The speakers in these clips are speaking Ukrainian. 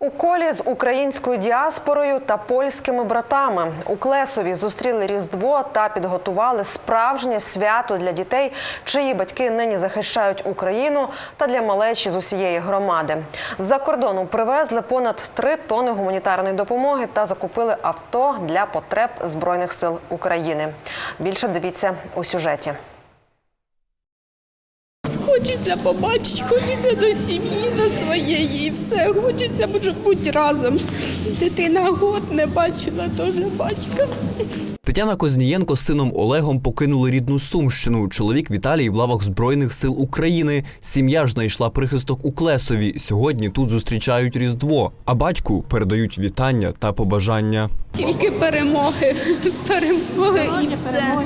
У колі з українською діаспорою та польськими братами у Клесові зустріли Різдво та підготували справжнє свято для дітей, чиї батьки нині захищають Україну та для малечі з усієї громади. З-за кордону привезли понад три тони гуманітарної допомоги та закупили авто для потреб збройних сил України. Більше дивіться у сюжеті. Хочеться побачити, хочеться до сім'ї, до своєї і все. Хочеться може, бути разом. Дитина год не бачила теж батька. Тетяна Кознієнко з сином Олегом покинули рідну Сумщину. Чоловік Віталій в лавах Збройних сил України. Сім'я ж знайшла прихисток у Клесові. Сьогодні тут зустрічають Різдво, а батьку передають вітання та побажання. Тільки перемоги, перемоги і все.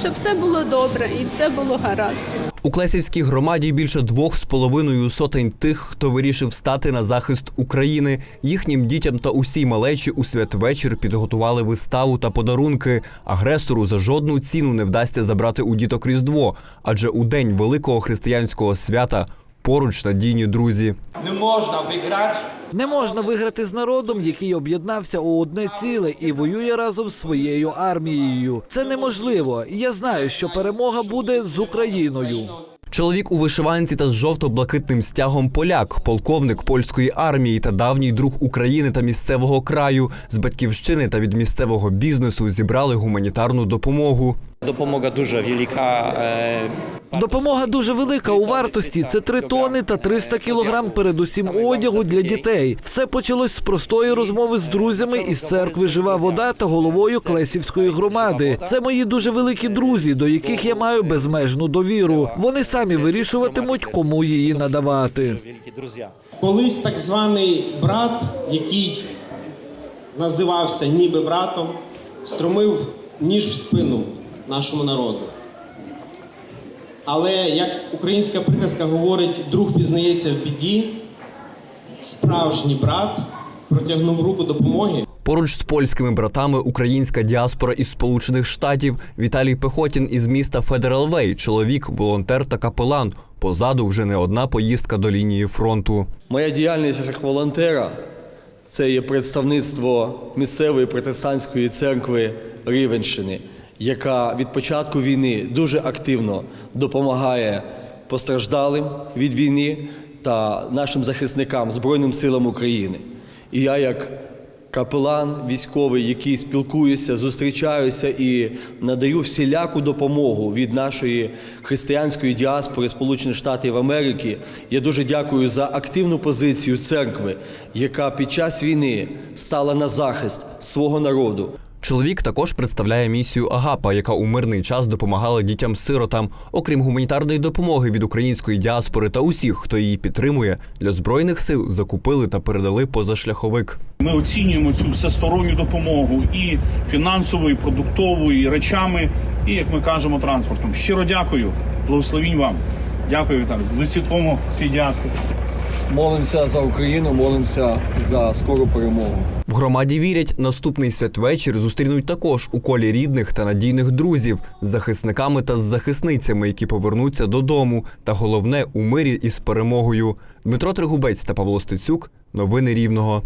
Щоб все було добре і все було гаразд. У Клесівській громаді більше двох з половиною сотень тих, хто вирішив стати на захист України. Їхнім дітям та усій малечі у святвечір підготували виставу та подарунки. Агресору за жодну ціну не вдасться забрати у діток Різдво, адже у день великого християнського свята поруч надійні друзі. Не можна виграти Не можна виграти з народом, який об'єднався у одне ціле і воює разом з своєю армією. Це неможливо. Я знаю, що перемога буде з Україною. Чоловік у вишиванці та з жовто-блакитним стягом поляк, полковник польської армії та давній друг України та місцевого краю з батьківщини та від місцевого бізнесу зібрали гуманітарну допомогу. Допомога дуже велика. Допомога дуже велика у вартості. Це 3 тони та 300 кілограм, передусім одягу для дітей. Все почалось з простої розмови з друзями із церкви Жива вода та головою Клесівської громади. Це мої дуже великі друзі, до яких я маю безмежну довіру. Вони самі вирішуватимуть, кому її надавати. Колись так званий брат, який називався ніби братом, струмив ніж в спину нашому народу. Але як українська приказка говорить, друг пізнається в біді, справжній брат протягнув руку допомоги Поруч з польськими братами українська діаспора із Сполучених Штатів Віталій Пехотін із міста Федералвей, чоловік, волонтер та капелан. Позаду вже не одна поїздка до лінії фронту. Моя діяльність як волонтера це є представництво місцевої протестантської церкви Рівенщини, яка від початку війни дуже активно допомагає постраждалим від війни та нашим захисникам Збройним силам України. І я як капелан військовий, який спілкуюся, зустрічаюся і надаю всіляку допомогу від нашої християнської діаспори Сполучених Штатів Америки. Я дуже дякую за активну позицію церкви, яка під час війни стала на захист свого народу. Чоловік також представляє місію Агапа, яка у мирний час допомагала дітям-сиротам. Окрім гуманітарної допомоги від української діаспори та усіх, хто її підтримує, для збройних сил закупили та передали позашляховик. Ми оцінюємо цю всесторонню допомогу і фінансовою, і продуктовою, і речами, і як ми кажемо, транспортом. Щиро дякую, благословінь вам. Дякую, Віталій. Лиці твому всій діаспорі. Молимося за Україну, молимося за скору перемогу. В громаді вірять, наступний святвечір зустрінуть також у колі рідних та надійних друзів з захисниками та з захисницями, які повернуться додому. Та головне у мирі із перемогою. Дмитро Тригубець та Павло Стецюк. Новини Рівного.